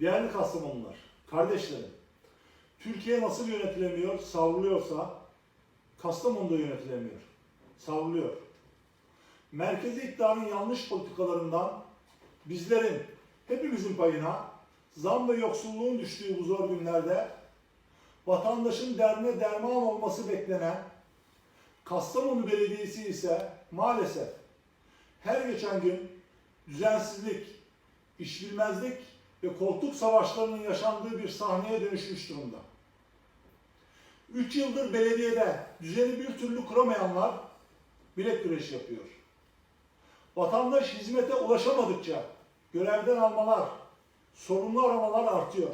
Değerli Kastamonular, kardeşlerim, Türkiye nasıl yönetilemiyor, savruluyorsa Kastamonu'da yönetilemiyor, savruluyor. Merkezi iktidarın yanlış politikalarından bizlerin, hepimizin payına zam ve yoksulluğun düştüğü bu zor günlerde vatandaşın derdine derman olması beklenen Kastamonu Belediyesi ise maalesef her geçen gün düzensizlik, işbilmezlik ve koltuk savaşlarının yaşandığı bir sahneye dönüşmüş durumda. Üç yıldır belediyede düzeni bir türlü kuramayanlar bilek güreşi yapıyor. Vatandaş hizmete ulaşamadıkça görevden almalar, sorumlu aramalar artıyor.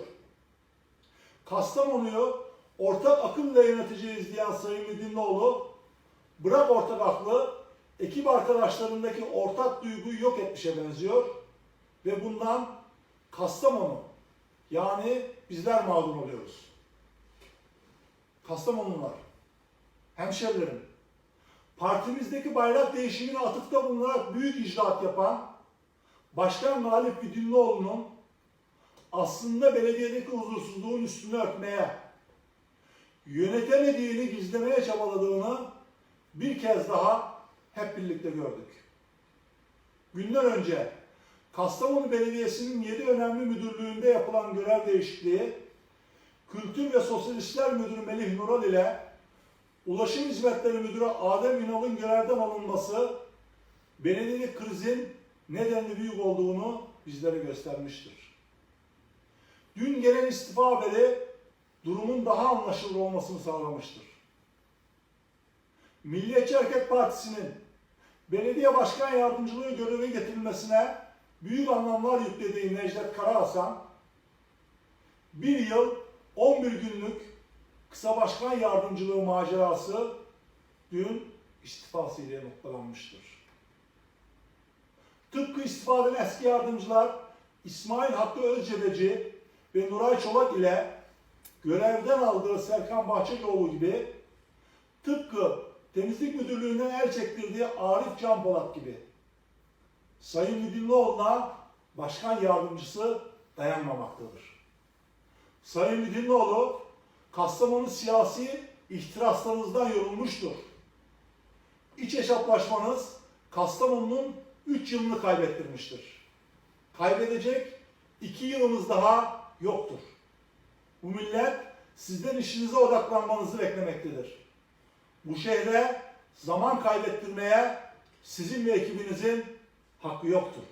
Kastamonu'yu ortak akımla yöneteceğiz diyen Sayın Müdinlioğlu, bırak ortak aklı, ekip arkadaşlarındaki ortak duyguyu yok etmişe benziyor ve bundan Kastamonu yani bizler mağdur oluyoruz. Kastamonular, hemşerilerim, partimizdeki bayrak değişimine atıfta bulunarak büyük icraat yapan Başkan Galip Güdünlüoğlu'nun aslında belediyedeki huzursuzluğun üstünü örtmeye, yönetemediğini gizlemeye çabaladığını bir kez daha hep birlikte gördük. Günler önce Kastamonu Belediyesi'nin 7 önemli müdürlüğünde yapılan görev değişikliği, Kültür ve Sosyal İşler Müdürü Melih Nural ile Ulaşım Hizmetleri Müdürü Adem Ünal'ın görevden alınması, belediyelik krizin nedenli büyük olduğunu bizlere göstermiştir. Dün gelen istifa haberi durumun daha anlaşılır olmasını sağlamıştır. Milliyetçi Hareket Partisi'nin belediye başkan yardımcılığı görevi getirilmesine büyük anlamlar yüklediği Necdet Karahasan, bir yıl 11 günlük kısa başkan yardımcılığı macerası dün istifası ile noktalanmıştır. Tıpkı istifa eden eski yardımcılar İsmail Hakkı Özcebeci ve Nuray Çolak ile görevden aldığı Serkan Bahçelioğlu gibi tıpkı temizlik müdürlüğünden el çektirdiği Arif Can Polat gibi Sayın Müdürlüoğlu'na başkan yardımcısı dayanmamaktadır. Sayın Müdürlüoğlu Kastamonu siyasi ihtiraslarınızdan yorulmuştur. İç hesaplaşmanız Kastamonu'nun 3 yılını kaybettirmiştir. Kaybedecek 2 yılımız daha yoktur. Bu millet sizden işinize odaklanmanızı beklemektedir. Bu şehre zaman kaybettirmeye sizin ve ekibinizin hakkı yoktur.